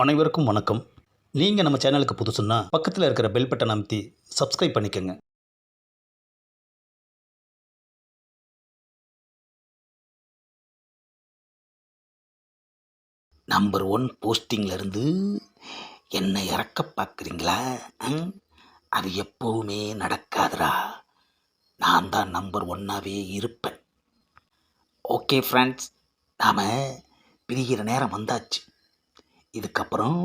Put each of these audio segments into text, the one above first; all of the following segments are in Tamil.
அனைவருக்கும் வணக்கம். நீங்கள் நம்ம சேனலுக்கு புதுசுன்னா பக்கத்தில் இருக்கிற பெல் பட்டன் அமைத்தி சப்ஸ்கிரைப் பண்ணிக்கோங்க. நம்பர் ஒன் போஸ்டிங்லேருந்து என்னை இறக்க பார்க்குறீங்களா? ம்? அது எப்போவுமே நடக்காதுடா. நான் தான் நம்பர் ஒன்னாகவே இருப்பேன். ஓகே ஃப்ரெண்ட்ஸ் நாம் பிரிகிற நேரம் வந்தாச்சு. இதுக்கப்புறம்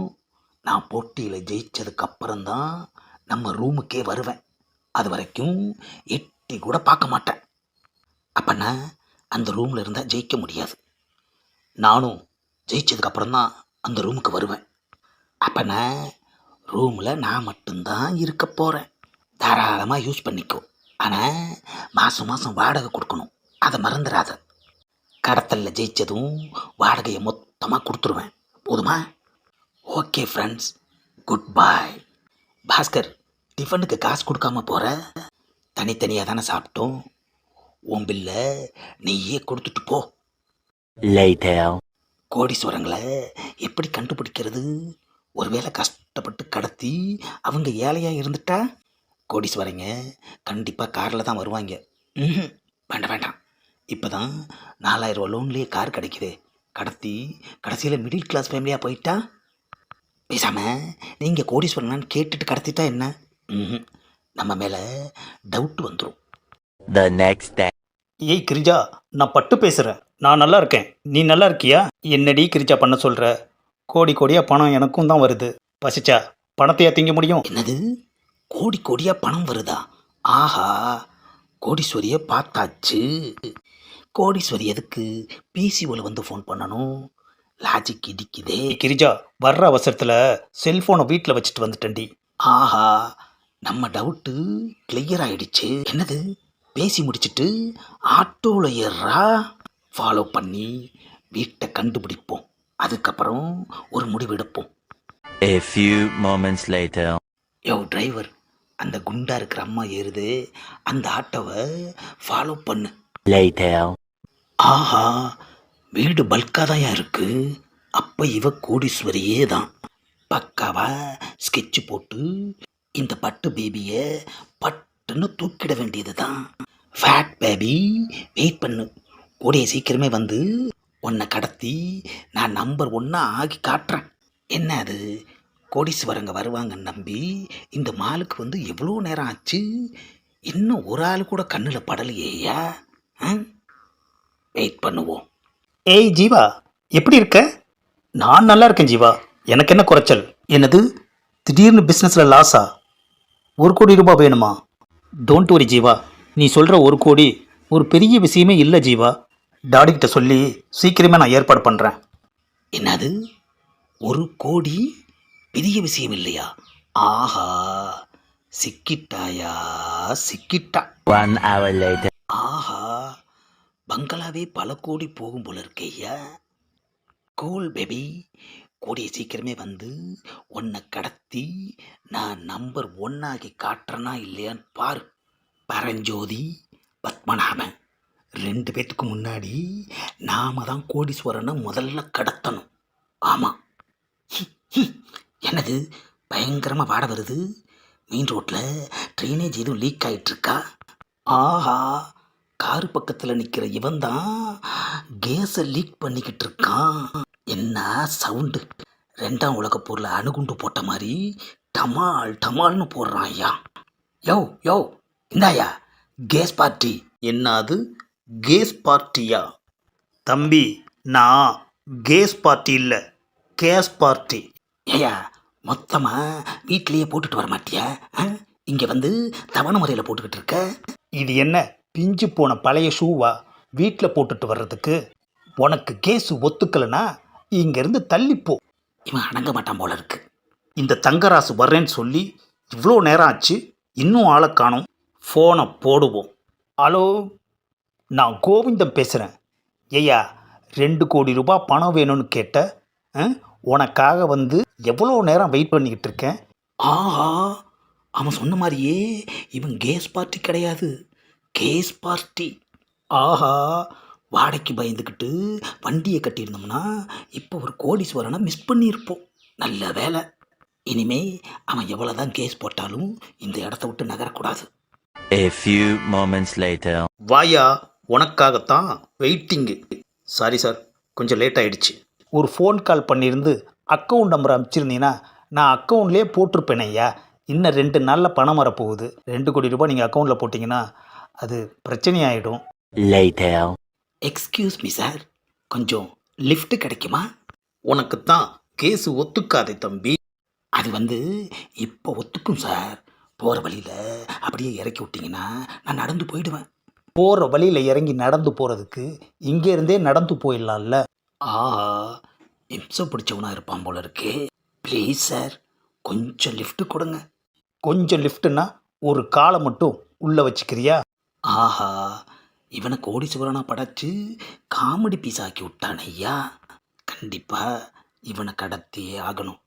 நான் போட்டியில் ஜெயிச்சதுக்கப்புறம் தான் நம்ம ரூமுக்கே வருவேன். அது வரைக்கும் எட்டி கூட பார்க்க மாட்டேன். அப்போனா அந்த ரூமில் இருந்தால் ஜெயிக்க முடியாது. நானும் ஜெயிச்சதுக்கப்புறம் தான் அந்த ரூமுக்கு வருவேன். அப்போனா ரூமில் நான் மட்டும்தான் இருக்க போகிறேன் தாராளமாக யூஸ் பண்ணிக்கோ. ஆனால் மாதம் மாதம் வாடகை கொடுக்கணும். அதை மறந்துடாத. கடத்தலில் ஜெயித்ததும் வாடகையை மொத்தமாக கொடுத்துருவேன். போதுமா? Okay friends good bye Bhaskar டிஃபனுக்கு காசு கொடுக்காம போகிற தனித்தனியாக தானே சாப்பிட்டோம். உன் பில்லை நீயே கொடுத்துட்டு போ. கோடீஸ்வரங்களை எப்படி கண்டுபிடிக்கிறது? ஒருவேளை கஷ்டப்பட்டு கடத்தி அவங்க ஏழையாக இருந்துட்டா? கோடீஸ்வரங்க கண்டிப்பாக காரில் தான் வருவாங்க. ம்ஹும். வேண்டாம் வேண்டாம். இப்போ தான் நாலாயிரம் லோன்லேயே கார் கிடைக்குது. கடத்தி கடைசியில் மிடில் கிளாஸ் ஃபேமிலியாக போயிட்டா? பேசாமல் நீங்கள் கோடீஸ்வரனான்னு கேட்டுட்டு கடத்திட்டா என்ன? ம்ஹும். நம்ம மேலே டவுட் வந்துடும் The next day. ஏய் கிரிஜா நான் பட்டு பேசுகிறேன் நான் நல்லா இருக்கேன். நீ நல்லா இருக்கியா? என்னடி கிரிஜா பண்ண சொல்கிற கோடி கோடியாக பணம் எனக்கும் தான் வருது. பசிச்சா பணத்தையா திங்க முடியும்? என்னது? கோடி கோடியாக பணம் வருதா? ஆஹா கோடீஸ்வரியை பார்த்தாச்சு. கோடீஸ்வரி எதுக்கு பிசிஓவில் வந்து ஃபோன் பண்ணணும்? லாஜிக் இடிக்குதே. கிரிஜா வர்ற அவசரத்தில் செல்ஃபோனை வீட்டில் வச்சுட்டு வந்துட்டேன்டி. ஆஹா நம்ம டவுட்டு கிளியர் ஆயிடுச்சு. என்னது? பேசி முடிச்சிட்டு ஆட்டோவில் ஏறுறா? ஃபாலோ பண்ணி வீட்டை கண்டுபிடிப்போம். அதுக்கப்புறம் ஒரு முடிவெடுப்போம் A few moments later. யோ டிரைவர் அந்த குண்டா இருக்கிற அம்மா ஏறுது. அந்த ஆட்டோவை ஃபாலோ பண்ணு. Later. ஆஹா வீடு பல்காக தான் இருக்கு. அப்போ இவ கோடீஸ்வரியே தான். பக்காவா ஸ்கெட்சு போட்டு இந்த பட்டு பேபியை பட்டுன்னு தூக்கிட வேண்டியது தான். ஃபேட் பேபி வெயிட் பண்ணு. கூடிய சீக்கிரமே வந்து உன்னை கடத்தி நான் நம்பர் ஒன்றா ஆகி காட்டுறேன். என்ன அது? கோடீஸ்வரங்க வருவாங்கன்னு நம்பி இந்த மாலுக்கு வந்து எவ்வளோ நேரம் ஆச்சு? இன்னும் ஒரு ஆள் கூட கண்ணில் படலையேயா? வெயிட் பண்ணுவோம். ஏய் ஜீவா எப்படி இருக்க? நான் நல்லா இருக்கேன் ஜீவா. எனக்கு என்ன குறைச்சல்? என்னது? திடீர்னு பிஸ்னஸில் லாஸா ஒரு கோடி ரூபாய் வேணுமா? Don't worry Jeeva. நீ சொல்கிற ஒரு கோடி ஒரு பெரிய விஷயமே இல்லை ஜீவா. டாடிக்கிட்ட சொல்லி சீக்கிரமே நான் ஏற்பாடு பண்ணுறேன் என்னது? ஒரு கோடி பெரிய விஷயம் இல்லையா? ஆஹா சிக்கிட்டாயா சிக்கிட்டா. One hour later. ஆஹா பங்களாவே பல கோடி போகும் போல இருக்கேயா கூல் பேபி கூடிய சீக்கிரமே வந்து உன்னை கடத்தி நான் நம்பர் ஒன்னாகி காட்டுறேனா இல்லையான்னு பாரு. பரஞ்சோதி பத்மநாபன். ரெண்டு பேத்துக்கு முன்னாடி நாம தான் கோடீஸ்வரனை முதல்ல கடத்தணும். ஆமாம் எனது பயங்கரமாக வாட வருது? மெயின் ரோட்டில் ட்ரைனேஜ் எதுவும் லீக் ஆகிட்டுருக்கா ஆஹா. காரு பக்கத்தில் நிற்கிற இவன் தான் கேஸை லீக் பண்ணிக்கிட்டு இருக்கான் என்ன சவுண்டு? ரெண்டாம் உலகப் போரில் அணுகுண்டு போட்ட மாதிரி டமால் டமால்னு போடுறான் ஐயா. யோ யோ இந்தாயா கேஸ் பார்ட்டி. என்னது? கேஸ் பார்ட்டியா? தம்பி நான் கேஸ் பார்ட்டி இல்லை கேஸ் பார்ட்டி. ஏயா மொத்தமாக வீட்லேயே போட்டுட்டு வர மாட்டியா இங்கே வந்து தவணை முறையில் போட்டுக்கிட்டு இருக்க. இது என்ன? பிஞ்சு போன பழைய ஷூவா வீட்டில் போட்டுட்டு வர்றதுக்கு உனக்கு கேஸு ஒத்துக்கலைன்னா இங்கேருந்து தள்ளிப்போ இவன் அடங்க மாட்டான் போல இருக்கு. இந்த தங்கராசு வர்றேன்னு சொல்லி இவ்வளோ நேரம் ஆச்சு இன்னும் ஆளை காணும். ஃபோனை போடுவோம். ஹலோ நான் கோவிந்தம் பேசுகிறேன் ஐயா ரெண்டு கோடி ரூபாய் பணம் வேணும்னு கேட்ட உனக்காக வந்து எவ்வளோ நேரம் வெயிட் பண்ணிக்கிட்டு இருக்கேன்? ஆஹா அவன் சொன்ன மாதிரியே இவன் கேஸ் பார்ட்டி கிடையாது. Case party. ஆஹா வாடகைக்கு பயந்துக்கிட்டு வண்டியை கட்டியிருந்தோம்னா இப்போ ஒரு கோடீஸ்வரனை மிஸ் பண்ணியிருப்போம். நல்ல வேலை. இனிமே அவன் எவ்வளோதான் கேஸ் போட்டாலும் இந்த இடத்த விட்டு நகரக்கூடாது. A few moments later. வாயா உனக்காகத்தான் வெயிட்டிங்கு சாரி சார் கொஞ்சம் லேட் ஆயிடுச்சு. ஒரு ஃபோன் கால் பண்ணியிருந்து அக்கௌண்ட் நம்பர் அனுப்பிச்சிருந்தீங்கன்னா நான் அக்கௌண்ட்லேயே போட்டிருப்பேனே ஐயா. இன்னும் ரெண்டு நாளில் பணம் வரப்போகுது. ரெண்டு கோடி ரூபாய் நீங்கள் அக்கௌண்ட்டில் போட்டிங்கன்னா அது பிரச்சனையாயிடும். எக்ஸ்கியூஸ் மீ சார் கொஞ்சம் லிஃப்ட் கிடைக்குமா? உனக்கு தான் கேஸு ஒத்துக்காதே தம்பி. அது வந்து இப்போ ஒத்துக்கும் சார் போகிற வழியில் அப்படியே இறக்கி விட்டிங்கன்னா நான் நடந்து போயிடுவேன். போகிற வழியில் இறங்கி நடந்து போகிறதுக்கு இங்கேருந்தே நடந்து போயிடலாம்ல. ஆஹா இம்சம் பிடிச்சவனா இருப்பான் போல இருக்கே. ப்ளீஸ் சார் கொஞ்சம் லிஃப்ட் கொடுங்க. கொஞ்சம் லிஃப்ட்டுன்னா ஒரு காலை மட்டும் உள்ளே வச்சுக்கிறியா? ஆஹா இவனை கோடீஸ்வரனா படைச்சு காமெடி பீஸ் ஆக்கி விட்டான் ஐயா கண்டிப்பாக இவனை கடத்தியே ஆகணும்.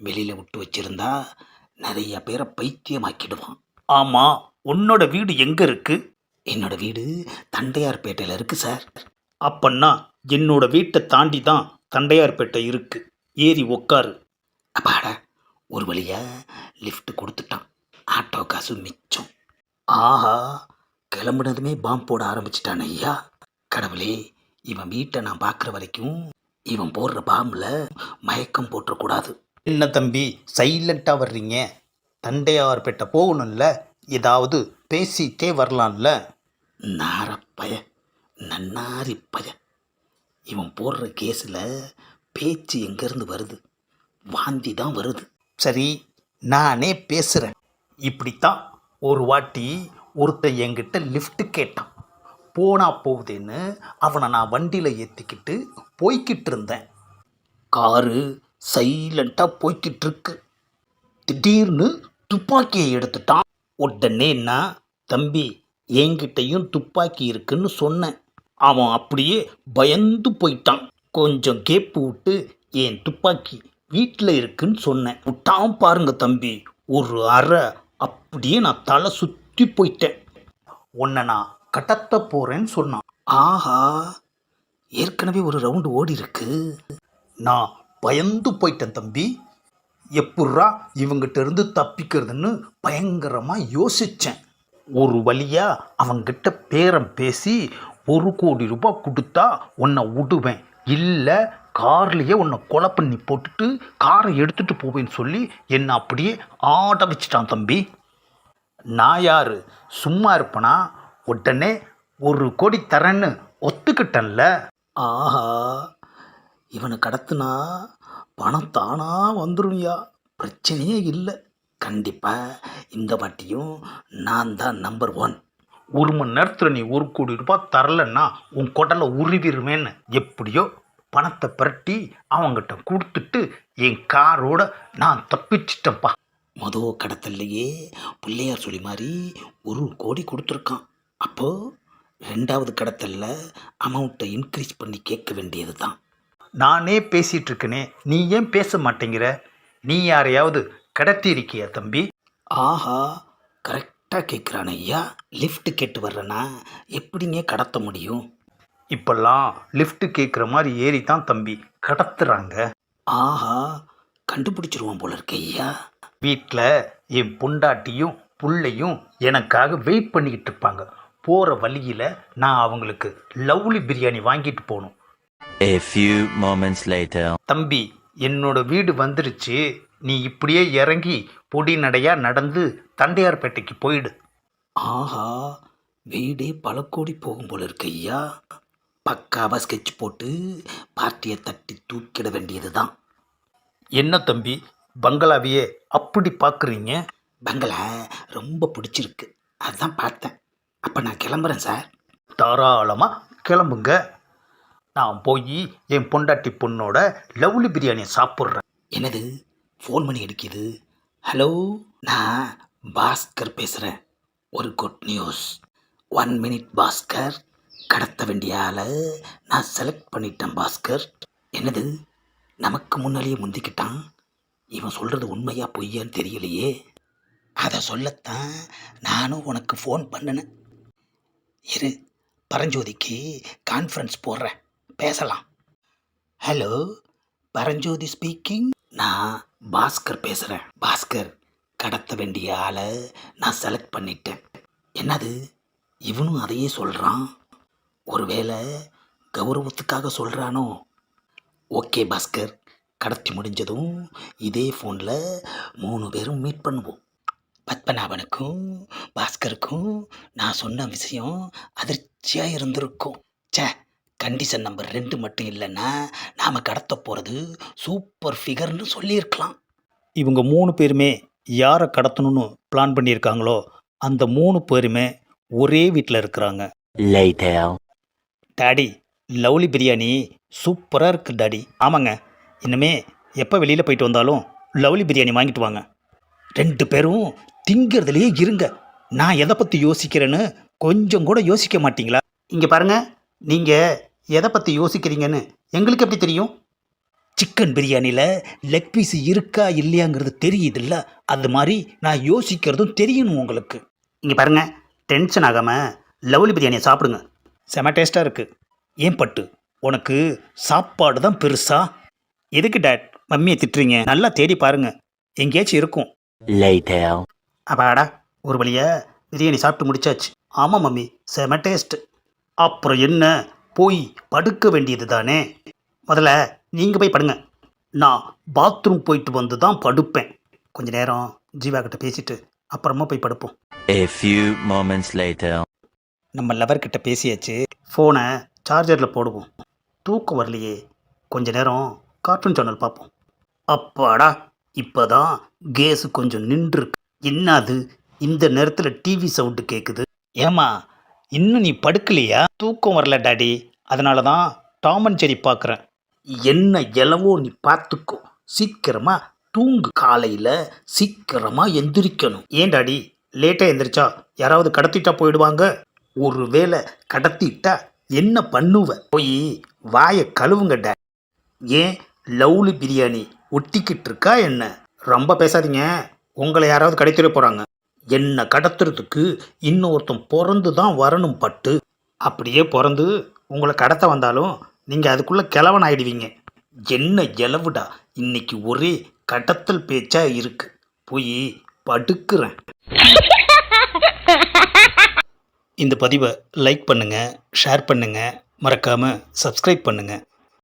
வெளியில் விட்டு வச்சிருந்தா நிறைய பேரை பைத்தியமாக்கிடுவான். ஆமாம் உன்னோட வீடு எங்கே இருக்கு? என்னோட வீடு தண்டையார்பேட்டையில் இருக்கு சார். அப்பன்னா என்னோட வீட்டை தாண்டி தான் தண்டையார்பேட்டை இருக்கு. ஏறி உக்காரு. அப்பாடா ஒரு வழியா லிஃப்ட் கொடுத்துட்டான். ஆட்டோ காசு மிச்சம். ஆஹா கிளம்புனதுமே பாம்பு போட ஆரம்பிச்சிட்டான் ஐயா. கடவுளே இவன் வீட்டை நான் பார்க்குற வரைக்கும் இவன் போடுற பாம்பில் மயக்கம் போட்டுறக்கூடாது. என்ன தம்பி சைலண்ட்டாக வர்றீங்க? தண்டையார்பேட்டை போகணும்ல? ஏதாவது பேசிட்டே வரலாம்ல? நாரப்பய நன்னாரி பய இவன் போடுற கேஸில் பேச்சு எங்கேருந்து வருது? வாந்தி தான் வருது. சரி நானே பேசுகிறேன் இப்படித்தான் ஒரு வாட்டி ஒருத்தன் என்கிட்ட லிஃப்ட்டு கேட்டான். போனா போகுதுன்னு அவனை நான் வண்டியில் ஏற்றிக்கிட்டு போய்கிட்டு இருந்தேன். காரு சைலண்ட்டாக போய்கிட்டு இருக்கு. திடீர்னு துப்பாக்கியை எடுத்துட்டான். உடனே நான் தம்பி என்கிட்டையும் துப்பாக்கி இருக்குன்னு சொன்னேன். அவன் அப்படியே பயந்து போயிட்டான். கொஞ்சம் கேப்பு விட்டு என் துப்பாக்கி வீட்டில் இருக்குன்னு சொன்னேன். விட்டான் பாருங்க தம்பி ஒரு அறை அப்படியே நான் தலை சுற்றி சுற்றி போயிட்டேன் உன்னை நான் கட்டத்த போகிறேன்னு சொன்னான். ஆஹா ஏற்கனவே ஒரு ரவுண்டு ஓடி இருக்கு நான் பயந்து போயிட்டேன் தம்பி. எப்புட்றா இவங்கிட்ட இருந்து தப்பிக்கிறதுன்னு பயங்கரமாக யோசித்தேன் ஒரு வழியாக அவங்கிட்ட பேரம் பேசி ஒரு கோடி ரூபாய் கொடுத்தா உன்னை விடுவேன். இல்லை கார்லேயே உன்னை கொலை பண்ணி போட்டுட்டு காரை எடுத்துகிட்டு போவேன்னு சொல்லி என்னை அப்படியே ஆட வச்சிட்டான் தம்பி. நான் யார்? சும்மா இருப்பனா? உடனே ஒரு கோடி தரேன்னு ஒத்துக்கிட்டேன்ல. ஆஹா இவனை கடத்துனா பணம் தானா வந்துருவியா பிரச்சனையே இல்லை. கண்டிப்பாக இந்த வாட்டியும் நான் தான் நம்பர் ஒன் ஒரு மணி நேரத்தில் நீ ஒரு கோடி ரூபாய் தரலன்னா உன் குடலை உருவிடுவேன்னு எப்படியோ பணத்தை புரட்டி அவங்கிட்ட கொடுத்துட்டு என் காரோட நான் தப்பிச்சிட்டேன்ப்பா. மொதல் கடத்தல்லையே பிள்ளையார் சொல்லி மாதிரி ஒரு கோடி கொடுத்துருக்கான். அப்போது ரெண்டாவது கடத்தல்ல அமௌண்ட்டை இன்க்ரீஸ் பண்ணி கேட்க வேண்டியது தான் நானே பேசிகிட்டு இருக்கனே நீ ஏன் பேச மாட்டேங்கிற? நீ யாரையாவது கடத்தி இருக்கியா தம்பி? ஆஹா கரெக்டாக கேட்குறான் ஐயா. லிஃப்ட் கேட்டு வர்றேன்னா எப்படிங்க கடத்த முடியும்? இப்பெல்லாம் லிஃப்ட் கேட்குற மாதிரி ஏறி தான் தம்பி. கடத்துறாங்க. ஆஹா கண்டுபிடிச்சிருவான் போல இருக்கு ஐயா. வீட்டில் என் பொண்டாட்டியும் புள்ளையும் எனக்காக வெயிட் பண்ணிக்கிட்டு இருப்பாங்க. போகிற வழியில் நான் அவங்களுக்கு லவ்லி பிரியாணி வாங்கிட்டு போகணும். A few moments later. தம்பி என்னோட வீடு வந்துருச்சு. நீ இப்படியே இறங்கி பொடி நடையா நடந்து தண்டையார்பேட்டைக்கு போயிடு. ஆஹா வீடே பல கோடி போகும் போல இருக்கு ஐயா. பக்காவாக ஸ்கெட்ச் போட்டு பார்ட்டியை தட்டி தூக்கிட வேண்டியது தான் என்ன தம்பி பங்களாவையே அப்படி பார்க்குறீங்க? பங்களா ரொம்ப பிடிச்சிருக்கு. அதுதான் பார்த்தேன். அப்போ நான் கிளம்புறேன் சார். தாராளமாக கிளம்புங்க. நான் போய் என் பொண்டாட்டி பொண்ணோட லவ்லி பிரியாணியை சாப்பிட்றேன். என்னது? ஃபோன் பண்ணி அடிக்குது? ஹலோ நான் பாஸ்கர் பேசுகிறேன் ஒரு good news. One minute Bhaskar. கடத்த வேண்டிய ஆளை நான் செலக்ட் பண்ணிட்டேன் பாஸ்கர். என்னது? நமக்கு முன்னாலேயே முந்திக்கிட்டான்? இவன் சொல்கிறது உண்மையா பொய்யான்னு தெரியலையே. அதை சொல்லத்தான் நானும் உனக்கு ஃபோன் பண்ணினேன் இரு பரஞ்சோதிக்கு கான்ஃபரன்ஸ் போடுறேன். பேசலாம். ஹலோ பரஞ்சோதி ஸ்பீக்கிங் நான் பாஸ்கர் பேசுகிறேன் பாஸ்கர் கடத்த வேண்டிய ஆளை நான் செலக்ட் பண்ணிட்டேன். என்னது? இவனும் அதையே சொல்கிறான் ஒருவேளை கௌரவத்துக்காக சொல்கிறானோ ஓகே பாஸ்கர். கடத்தி முடிஞ்சதும் இதே ஃபோனில் மூணு பேரும் மீட் பண்ணுவோம். பத்மநாபனுக்கும் பாஸ்கருக்கும் நான் சொன்ன விஷயம் அதிர்ச்சியாக இருந்திருக்கும். ச்சே கண்டிஷன் நம்பர் ரெண்டு மட்டும் இல்லைன்னா நாம் கடத்த போகிறது சூப்பர் ஃபிகர்னு சொல்லியிருக்கலாம். இவங்க மூணு பேருமே யாரை கடத்தணும்னு பிளான் பண்ணியிருக்காங்களோ அந்த மூணு பேருமே ஒரே வீட்டில் இருக்கிறாங்க. டாடி லவ்லி பிரியாணி சூப்பராக இருக்குது டாடி ஆமாங்க. இனிமே எப்போ வெளியில் போயிட்டு வந்தாலும் லவ்லி பிரியாணி வாங்கிட்டு வாங்க. ரெண்டு பேரும் திங்கிறதுலையே இருங்க. நான் எதை பற்றி யோசிக்கிறேன்னு கொஞ்சம் கூட யோசிக்க மாட்டிங்களா? இங்கே பாருங்கள் நீங்கள் எதை பற்றி யோசிக்கிறீங்கன்னு எங்களுக்கு எப்படி தெரியும்? சிக்கன் பிரியாணியில் லெக் பீஸ் இருக்கா இல்லையாங்கிறது தெரியுதுல்ல. அது மாதிரி நான் யோசிக்கிறதும் தெரியணும் உங்களுக்கு. இங்கே பாருங்க டென்ஷன் ஆகாமல் லவ்லி பிரியாணியை சாப்பிடுங்க. செம டேஸ்ட்டாக இருக்குது ஏன் பட்டு? உனக்கு சாப்பாடு தான் பெருசாக எதுக்கு டேட்? மம்மியை திட்டுறீங்க. நல்லா தேடி பாருங்க. எங்கேயாச்சும் இருக்கும். அப்பாடா ஒரு வழியா பிரியாணி சாப்பிட்டு முடிச்சாச்சு. ஆமாம் மம்மி செம டேஸ்ட் அப்புறம் என்ன? போய் படுக்க வேண்டியது தானே? முதல்ல நீங்கள் போய் படுங்க. நான் பாத்ரூம் போயிட்டு வந்து தான் படுப்பேன். கொஞ்ச நேரம் ஜீவா கிட்ட பேசிட்டு அப்புறமா போய் படுப்போம். A few moments later. நம்ம லவர்கிட்ட பேசியாச்சு. ஃபோனை சார்ஜரில் போடுவோம். தூக்கம் வரலையே. கொஞ்ச நேரம் கார்ட்டூன் சேனல் பார்ப்போம். அப்பாடா இப்போதான் கேஸு கொஞ்சம் நின்றுருக்கு. என்னது? இந்த நேரத்தில் டிவி சவுண்டு கேட்குது ஏமா இன்னும் நீ படுக்கலையா? தூக்கம் வரல டாடி. அதனால தான் டாம் அண்ட் பார்க்குறேன். என்ன எலவோ நீ பார்த்துக்கோ. சீக்கிரமாக தூங்கு. காலையில் சீக்கிரமாக எந்திரிக்கணும். ஏன் டாடி? லேட்டாக எந்திரிச்சா யாராவது கடத்திட்டா போயிடுவாங்க? ஒரு வேளை கடத்திட்டா என்ன பண்ணுவ? போய் வாயை கழுவுங்க டா ஏன்? லவ்லி பிரியாணி ஒட்டிக்கிட்டு இருக்கா என்ன? ரொம்ப பேசாதீங்க. உங்களை யாராவது கடத்திட போகிறாங்க என்னை கடத்துறதுக்கு இன்னொருத்தன் பிறந்து தான் வரணும் பட்டு. அப்படியே பிறந்து உங்களை கடத்த வந்தாலும் நீங்கள் அதுக்குள்ளே கிழவன் ஆயிடுவீங்க. என்ன இலவுடா இன்னைக்கு ஒரே கடத்தல் பேச்சா இருக்கு. போய் படுக்கிறேன். இந்த பதிவை லைக் பண்ணுங்கள் ஷேர் பண்ணுங்கள் மறக்காமல் சப்ஸ்கிரைப் பண்ணுங்கள்